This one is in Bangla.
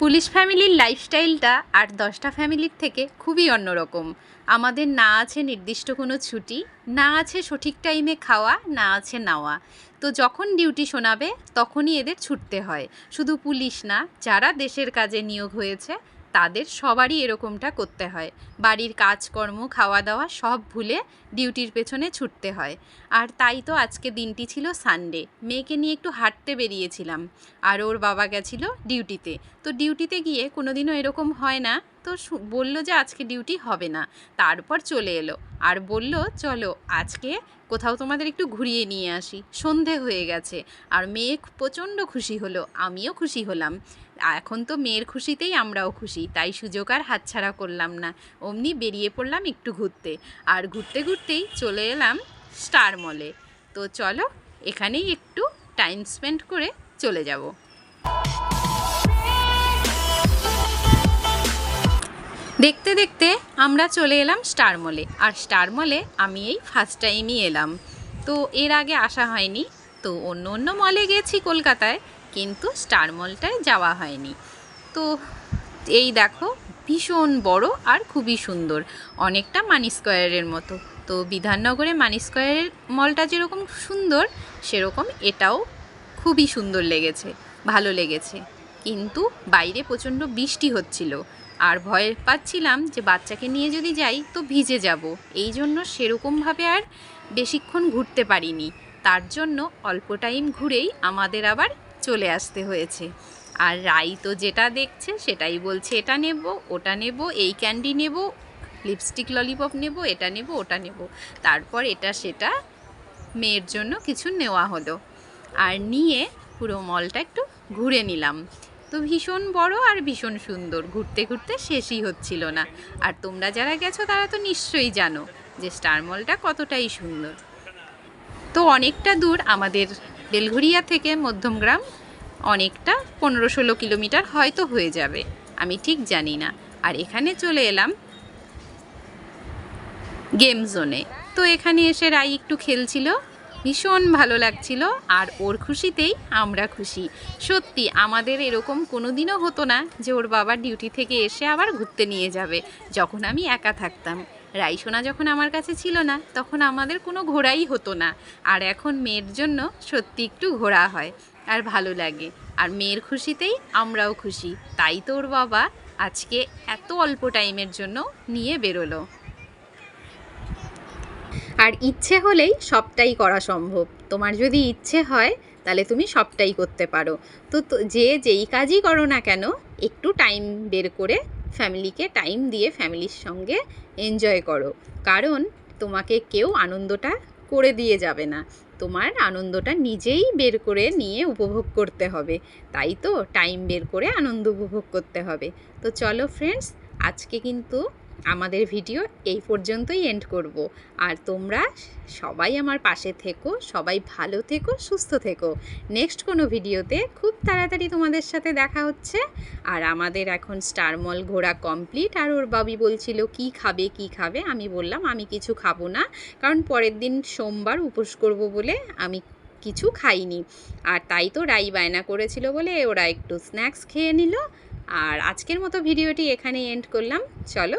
পুলিশ ফ্যামিলির লাইফস্টাইলটা আর দশটা ফ্যামিলির থেকে খুবই অন্যরকম। আমাদের না আছে নির্দিষ্ট কোনো ছুটি, না আছে সঠিক টাইমে খাওয়া, না আছে নাওয়া। তো যখন ডিউটি শোনাবে, তখনই এদের ছুটতে হয়। শুধু পুলিশ না, যারা দেশের কাজে নিয়োগ হয়েছে তাদের সবারই এরকমটা করতে হয়। বাড়ির কাজকর্ম খাওয়া দাওয়া সব ভুলে ডিউটির পেছনে ছুটতে হয়। আর তাই তো আজকে দিনটি ছিল সানডে। মেয়েকে নিয়ে একটু হাঁটতে বেরিয়েছিলাম। আর ওর বাবা গেছিল ডিউটিতে। তো ডিউটিতে গিয়ে কোনোদিনও এরকম হয় না তো বলল যে আজকে ডিউটি হবে না। তারপর চলে এলো। আর বলল, চলো, আজকে কোথাও তোমাদের একটু ঘুরিয়ে নিয়ে আসি। সন্ধে হয়ে গেছে। আর মেয়ে প্রচণ্ড খুশি হলো। আমিও খুশি হলাম। এখন তো মেয়ের খুশিতেই আমরাও খুশি। তাই সুযোগ আর হাতছাড়া করলাম না। অমনি বেরিয়ে পড়লাম একটু ঘুরতে। আর ঘুরতে ঘুরতেই চলে এলাম স্টার মলে তো চলো, এখানেই একটু টাইম স্পেন্ড করে চলে যাব। দেখতে দেখতে আমরা চলে এলাম স্টার মলে আর স্টার মলে আমি এই ফার্স্ট টাইমই এলাম। তো এর আগে আসা হয়নি। তো অন্য অন্য মলে গেছি কলকাতায়, কিন্তু স্টার মলটায় যাওয়া হয়নি। তো এই দেখো, ভীষণ বড় আর খুবই সুন্দর। অনেকটা মানি স্কোয়ারের মতো। তো বিধাননগরে মানি স্কোয়ারের মলটা যেরকম সুন্দর, সেরকম এটাও খুবই সুন্দর লেগেছে, ভালো লেগেছে। কিন্তু বাইরে প্রচণ্ড বৃষ্টি হচ্ছিল। আর ভয় পাচ্ছিলাম যে বাচ্চাকে নিয়ে যদি যাই তো ভিজে যাব। এই জন্য সেরকমভাবে আর বেশিক্ষণ ঘুরতে পারিনি। তার জন্য অল্প টাইম ঘুরেই আমাদের আবার চলে আসতে হয়েছে। আর রাই তো যেটা দেখছে সেটাই বলছে, এটা নেব, ওটা নেব, এই ক্যান্ডি নেব, লিপস্টিক ললিপপ নেব, এটা নেব, ওটা নেব। তারপর এটা সেটা মেয়ের জন্য কিছু নেওয়া হলো। আর নিয়ে পুরো মলটা একটু ঘুরে নিলাম। তো ভীষণ বড় আর ভীষণ সুন্দর। ঘুরতে ঘুরতে শেষই হচ্ছিল না। আর তোমরা যারা গেছো, তারা তো নিশ্চয়ই জানো যে স্টার মলটা কতটাই সুন্দর। তো অনেকটা দূর আমাদের বেলঘরিয়া থেকে মধ্যমগ্রাম অনেকটা পনেরো ষোলো কিলোমিটার হয়তো হয়ে যাবে। আমি ঠিক জানি না। আর এখানে চলে এলাম গেম জোনে। তো এখানে এসে রাই একটু খেলছিল। ভীষণ ভালো লাগছিল আর ওর খুশিতেই আমরা খুশি। সত্যি, আমাদের এরকম কোনো দিনও হতো না যে ওর বাবা ডিউটি থেকে এসে আবার ঘুরতে নিয়ে যাবে, যখন আমি একা থাকতাম। রাইসোনা যখন আমার কাছে ছিল না, তখন আমাদের কোনো ঘোরাই হতো না। আর এখন মেয়ের জন্য সত্যি একটু ঘোরা হয় আর ভালো লাগে। আর মেয়ের খুশিতেই আমরাও খুশি। তাই তো ওর বাবা আজকে এত অল্প টাইমের জন্য নিয়ে বেরোলো। আর ইচ্ছে হলেই সবটাই করা সম্ভব। তোমার যদি ইচ্ছে হয়, তাহলে তুমি সবটাই করতে পারো। তো যে যেই কাজই করো না কেন, একটু টাইম বের করে ফ্যামিলিকে টাইম দিয়ে ফ্যামিলির সঙ্গে এনজয় করো। কারণ তোমাকে কেউ আনন্দটা করে দিয়ে যাবে না। তোমার আনন্দটা নিজেই বের করে নিয়ে উপভোগ করতে হবে। তাই তো টাইম বের করে আনন্দ উপভোগ করতে হবে। তো চলো ফ্রেন্ডস আজকে কিন্তু আমাদের ভিডিও এই পর্যন্তই এন্ড করব। আর তোমরা সবাই আমার পাশে থেকো, সবাই ভালো থেকো, সুস্থ থেকো। নেক্সট কোনো ভিডিওতে খুব তাড়াতাড়ি তোমাদের সাথে দেখা হচ্ছে। আর আমাদের এখন স্টার মল ঘোরা কমপ্লিট আর ওর বাবি বলছিল, কি খাবে কি খাবে? আমি বললাম, আমি কিছু খাব না। কারণ পরের দিন সোমবার উপোস করব বলে আমি কিছু খাইনি। আর তাই তো রাই বায়না করেছিল বলে ওরা একটু স্ন্যাক্স খেয়ে নিল। আর আজকের মতো ভিডিওটি এখানেই এন্ড করলাম। চলো